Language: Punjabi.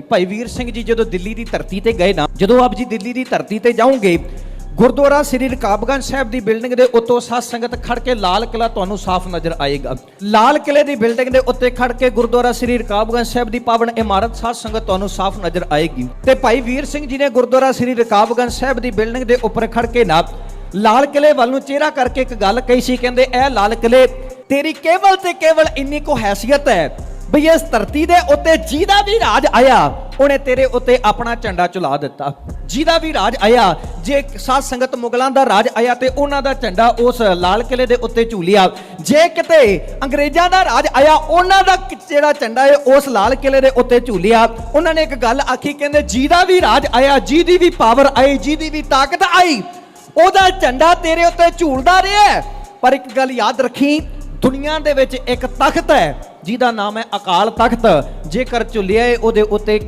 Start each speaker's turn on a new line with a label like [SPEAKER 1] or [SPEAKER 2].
[SPEAKER 1] ਭਾਈ ਵੀਰ ਸਿੰਘ ਜੀ ਜਦੋਂ ਦਿੱਲੀ ਦੀ ਧਰਤੀ ਤੇ ਗਏ ਨਾ, ਜਦੋਂ ਆਪ ਜੀ ਦਿੱਲੀ ਦੀ ਧਰਤੀ ਤੇ ਜਾਓਗੇ, ਗੁਰਦੁਆਰਾ ਸ੍ਰੀ ਰਕਾਬਗੰਜ ਸਾਹਿਬ ਦੀ ਬਿਲਡਿੰਗ ਦੇ ਉੱਤੋਂ ਸਾਧ ਸੰਗਤ ਖੜ ਕੇ ਲਾਲ ਕਿਲਾ ਤੁਹਾਨੂੰ ਸਾਫ਼ ਨਜ਼ਰ ਆਏਗਾ। ਲਾਲ ਕਿਲੇ ਦੀ ਬਿਲਡਿੰਗ ਦੇ ਉੱਤੇ ਖੜ ਕੇ ਗੁਰਦੁਆਰਾ ਸ੍ਰੀ ਰਕਾਬਗੰਜ ਸਾਹਿਬ ਦੀ ਪਾਵਨ ਇਮਾਰਤ ਸਾਧ ਸੰਗਤ ਤੁਹਾਨੂੰ ਸਾਫ਼ ਨਜ਼ਰ ਆਏਗੀ। ਤੇ ਭਾਈ ਵੀਰ ਸਿੰਘ ਜੀ ਨੇ ਗੁਰਦੁਆਰਾ ਸ੍ਰੀ ਰਕਾਬਗੰਜ ਸਾਹਿਬ ਦੀ ਬਿਲਡਿੰਗ ਦੇ ਉੱਪਰ ਖੜ ਕੇ ਨਾ, ਲਾਲ ਕਿਲੇ ਵੱਲ ਨੂੰ ਚਿਹਰਾ ਕਰਕੇ ਇੱਕ ਗੱਲ ਕਹੀ ਸੀ, ਕਹਿੰਦੇ, ਇਹ ਲਾਲ ਕਿਲੇ ਤੇਰੀ ਕੇਵਲ ਤੇ ਕੇਵਲ ਇੰਨੀ ਕੋ ਹੈਸੀਅਤ ਹੈ। ਬਈ ਇਸ ਧਰਤੀ ਦੇ ਉੱਤੇ ਜਿਹਦਾ ਵੀ ਰਾਜ ਆਇਆ, ਉਹਨੇ ਤੇਰੇ ਉੱਤੇ ਆਪਣਾ ਝੰਡਾ ਚੁਲਾ ਦਿੱਤਾ। ਜਿਹਦਾ ਵੀ ਰਾਜ ਆਇਆ, ਜੇ ਸਾਧ ਸੰਗਤ ਮੁਗਲਾਂ ਦਾ ਰਾਜ ਆਇਆ ਤੇ ਉਹਨਾਂ ਦਾ ਝੰਡਾ ਉਸ ਲਾਲ ਕਿਲੇ ਦੇ ਉੱਤੇ ਝੂਲਿਆ। ਜੇ ਕਿਤੇ ਅੰਗਰੇਜ਼ਾਂ ਦਾ ਰਾਜ ਆਇਆ, ਉਹਨਾਂ ਦਾ ਜਿਹੜਾ ਝੰਡਾ ਹੈ, ਉਸ ਲਾਲ ਕਿਲੇ ਦੇ ਉੱਤੇ ਝੂਲਿਆ। ਉਹਨਾਂ ਨੇ ਇੱਕ ਗੱਲ ਆਖੀ, ਕਹਿੰਦੇ, ਜਿਹਦਾ ਵੀ ਰਾਜ ਆਇਆ, ਜਿਹਦੀ ਵੀ ਪਾਵਰ ਆਈ, ਜਿਹਦੀ ਵੀ ਤਾਕਤ ਆਈ, ਉਹਦਾ ਝੰਡਾ ਤੇਰੇ ਉੱਤੇ ਝੂਲਦਾ ਰਿਹਾ। ਪਰ ਇੱਕ ਗੱਲ ਯਾਦ ਰੱਖੀ ਦੁਨੀਆ ਦੇ ਵਿੱਚ ਇੱਕ ਤਖਤ ਹੈ, ਜਿਹਦਾ ਨਾਮ ਹੈ ਅਕਾਲ ਤਖਤ। ਜੇਕਰ ਝੁੱਲਿਆ ਏ ਉਹਦੇ ਉੱਤੇ